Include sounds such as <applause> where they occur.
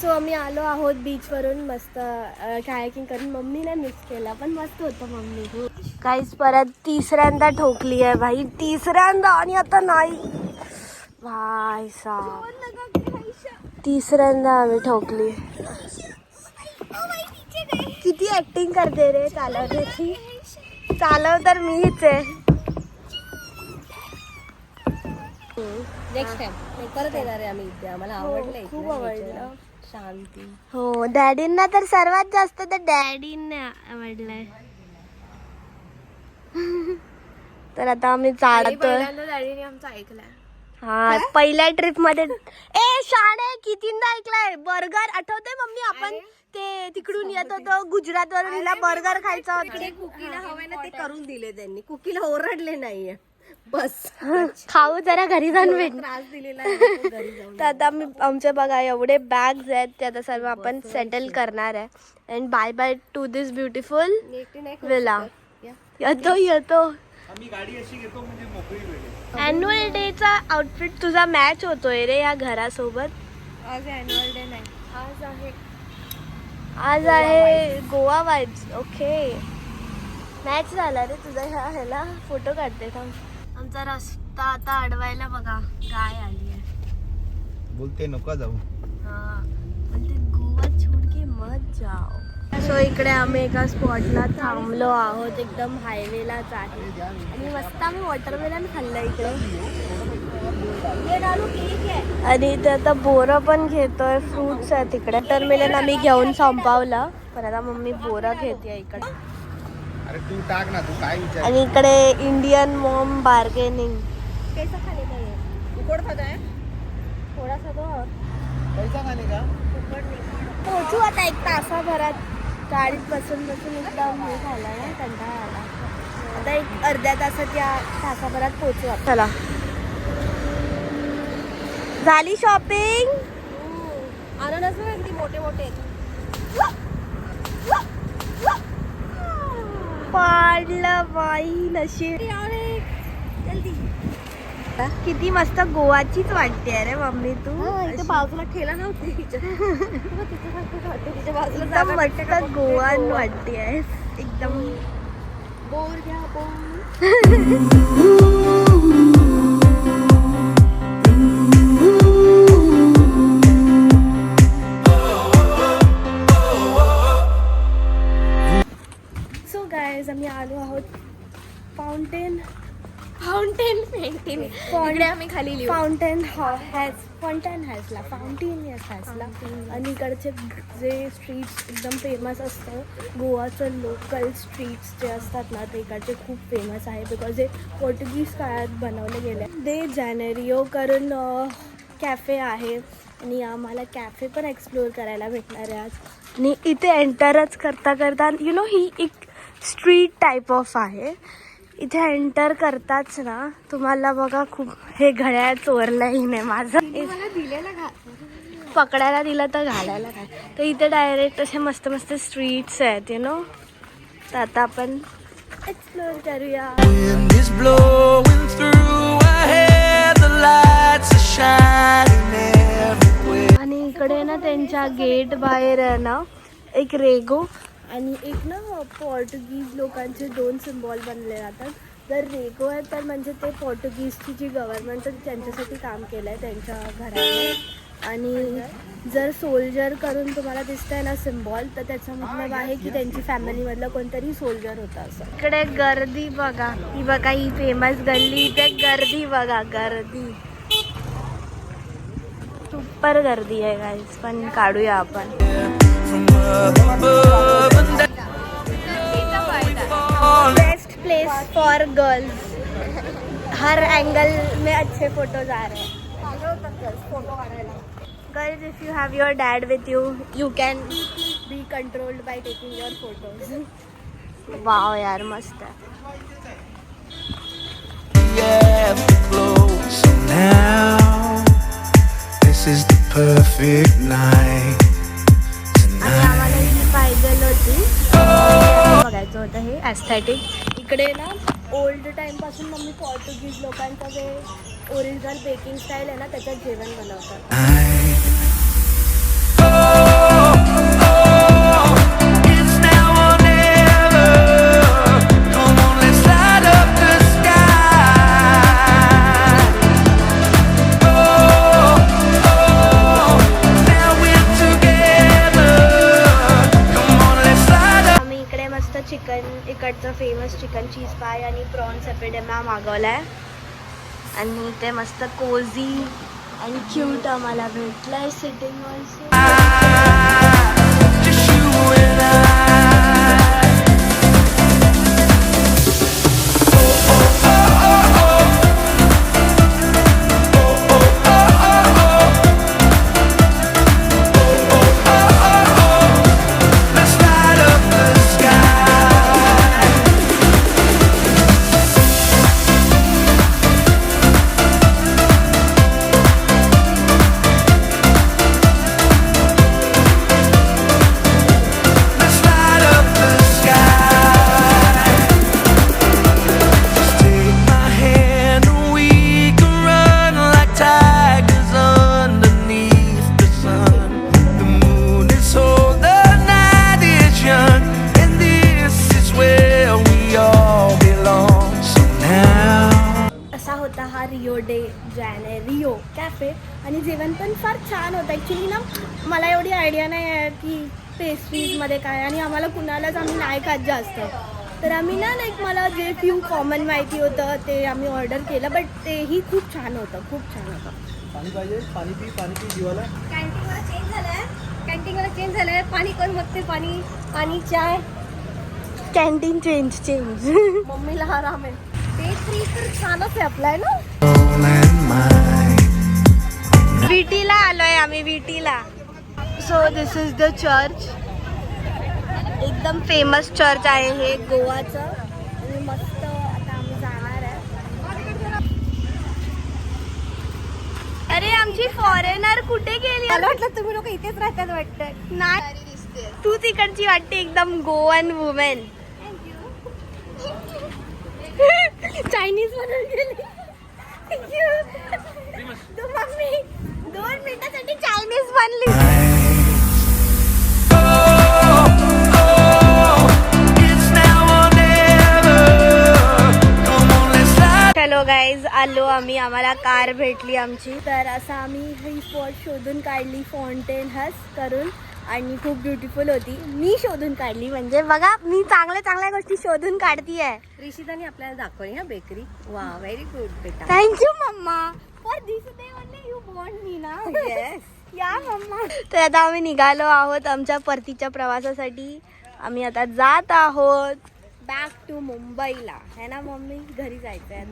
So आम्ही आलो आहोत बीचवरून मस्त कायाकिंग करून. मम्मीने मिस केला पण मस्त होतं मम्मी. काहीच परत तिसऱ्यांदा ठोकली आहे भाई. तिसऱ्यांदा आणि आता नाही. भाई साहेब. तिसऱ्यांदा आम्ही ठोकली. किती ऍक्टिंग करते रे चालवण्याची चालव तर मीच आहे. नेक्स्ट टाइम परत येणार आहे आम्ही इथे. आम्हाला आवडलं इथलं खूप आवडलं. शांती. हो डॅडींना तर सर्वात जास्त तर डॅडींना आवडलंय. तर आता आम्ही चालतोय. डॅडीने आमचं ऐकलंय. हा पहिल्या ट्रिपमध्ये ए शाणे कितींदा ऐकलाय? बर्गर आठवते मम्मी आपण? ते तिकडून येत होतो गुजरात वरून बर्गर खायचा होता. कुकीला हवंय ना ते करून दिले त्यांनी. कुकीला ओरडले नाहीये. बस. <laughs> खाऊ जरा घरी जाऊन भेट. त्रास दिलेला आहे तो घरी जाऊन <laughs> तर आता आम्ही आमचे बघा एवढे बॅग्स आहेत ते आता सर्व आपण सेटल करणार आहे. And bye bye to this beautiful एकटी नाही करू विला शकत. या. येतो येतो. आम्ही गाडी अशी घेतो म्हणजे मोकळी वेळ अॅन्युअल डेचा आउटफिट तुझा मॅच होतोय रे या घरासोबत. आज अॅन्युअल डे नाही. आज आहे. आज आहे गोवा वाईब्स ओके मॅच झाला रे तुझा ह्या ह्याला. फोटो काढते थांब. आमचा रस्ता आता अडवायला बघा. गाय आली आहे. बोलते नको जाऊ. हा गोवा छोड के मत जाओ. सो इकडे आम्ही एका स्पॉटला थांबलो आहोत. एकदम हायवेलाच आहे. आणि मस्त आम्ही वॉटरमेलन खाल्लं इकडे. आणि ते आता बोरं पण घेतोय फ्रुट्स आहेत तिकडे वॉटरमेलन आम्ही घेऊन संपवलं. पण आता मम्मी बोरं घेते इकडे. तू टाक ना तू काय विचार आणि इकडे इंडियन मॉम बार्गेनिंग कैसा खाने का ये उकड़ खाता है थोडासा तो पैसा खाणे का? पोहोचू आता एक तासाभरात. गाडीत बसून बसून एकदम हे झाला ना कंटाळा आला. आता एक अर्ध्या तासात या तासाभरात पोहोचू आपण. चला. झाली शॉपिंग अननस मोठे मोठे आहेत. बाई नशीब किती मस्त गोवाचीच वाटते रे मम्मी तू. हा. बाजूला ठेला नव्हती. <laughs> तिच्या बाजूला मस्त. गोवान गोवा. वाटते आहे एकदम. बोर घ्या बोर. सो गायज आम्ही आलो आहोत फाउंटेन फाउंटेन पेंटिंग इकडे आम्ही खाली लिहू. फाउंटेन हॅज फाउंटेन हॅजला फाउंटेन हॅजला आणि इकडचे जे स्ट्रीट्स एकदम फेमस असतं गोवाचं लोकल स्ट्रीट्स जे असतात ना ते इकडचे खूप फेमस आहे बिकॉज हे पोर्टुगीज काळात बनवले गेले. दे जॅनेरिओ करून कॅफे आहे. आणि आम्हाला कॅफे पण एक्सप्लोअर करायला भेटणार आहे आज. आणि इथे एंटरच करता करता यु नो ही एक स्ट्रीट टाईप ऑफ आहे. इथे एंटर करताच ना तुम्हाला बघा खूप हे घड्याळ चोरलं हिने माझं. मला दिलेला घा पकडायला दिलं तर घालायला काय? तर इथे डायरेक्ट असे मस्त मस्त स्ट्रीट्स आहेत यु नो तर आता आपण एक्सप्लोअर करूया. आणि इकडे ना त्यांच्या गेट बाहेर आहे ना एक रेगो आणि एक ना पोर्टुगीज लोकांचे दोन सिम्बॉल बनले जातात. जर रेगो आहे तर म्हणजे ते पोर्टुगीजची जी गव्हर्नमेंट त्यांच्यासाठी काम केलं आहे त्यांच्या घराने. आणि जर सोल्जर करून तुम्हाला दिसतंय ना सिम्बॉल तर त्याचा मतलब आहे की त्यांची फॅमिलीमधलं कोणतरी सोल्जर होता असं. इकडे गर्दी बघा. ही बघा ही फेमस गल्ली इथे गर्दी बघा गर्दी. सुपर गर्दी आहे गाईज पण काढूया आपण. From up above and down. Best place for girls her angle में अच्छे फोटोज आ रहे हैं फोटो काढायला girls if you have your dad with you you can be controlled by taking your photos wow यार मस्त है The afterglow. So now, this is the perfect होतं इकडे ना ओल्ड टाईमपासून मम्मी पोर्टुगीज लोकांचा जे ओरिजिनल बेकिंग स्टाईल आहे ना त्याच्यात जेवण बनवतात. चिकन इकडचं फेमस चिकन चीज पाय आणि प्रॉन्स एपिडेमा आहे आणि ते मस्त कोझी आणि क्यूट आम्हाला भेटलं आहे सिटिंग Just आणि जेवण पण फार छान होतं. ॲक्च्युली ना मला एवढी आयडिया नाही आहे की पेस्ट्रीजमध्ये काय आणि आम्हाला कुणालाच आम्ही नाही खात जास्त. तर आम्ही ना लाईक मला जे फ्यू कॉमन माहिती होतं ते आम्ही ऑर्डर केलं बट तेही खूप छान होतं खूप छान होतं. पाणी पाहिजे? पाणी पी पाणी पी जीवाला? कॅन्टीनवाला चेंज झालाय. कॅन्टीनवाला चेंज झालाय. पाणी कोण मगते पाणी पाणी चाय. कॅन्टीन चेंज चेंज मम्मीला आराम आहे. ते फ्री तर छानच आहे आपलाय ना? And mine. विटीला आलोय आम्ही विटीला so this is the church एकदम फेमस चर्च आहे हे गोवाचं. आणि मस्त आता आम्ही जाणार आहे. अरे आमची फॉरेनर कुठे गेली? मला वाटलं तुम्ही लोक इथेच राहतात वाटतं. नाही. तू तिकडची वाटते एकदम गोवन वुमेन. चायनीज <laughs> म्हणून गेली. तू मम्मी दोन मिनिटासाठी चायनीज बनली. हॅलो गाईज आलो आम्ही आम्हाला कार भेटली आमची. तर असं आम्ही ही स्पॉट शोधून काढली फाउंटेन हस करून आणि खूप ब्युटिफुल होती. मी शोधून काढली म्हणजे बघा मी चांगल्या चांगल्या गोष्टी शोधून काढती आहे रिशिताने आपल्याला दाखवली ना बेकरी वा व्हेरी गुड बेटा. थँक्यू मम्मा <laughs> तर आता आम्ही निघालो आहोत आमच्या परतीच्या प्रवासासाठी. आम्ही आता जात आहोत. बॅक टू मुंबईला. है ना मम्मी? घरी जायचं आता.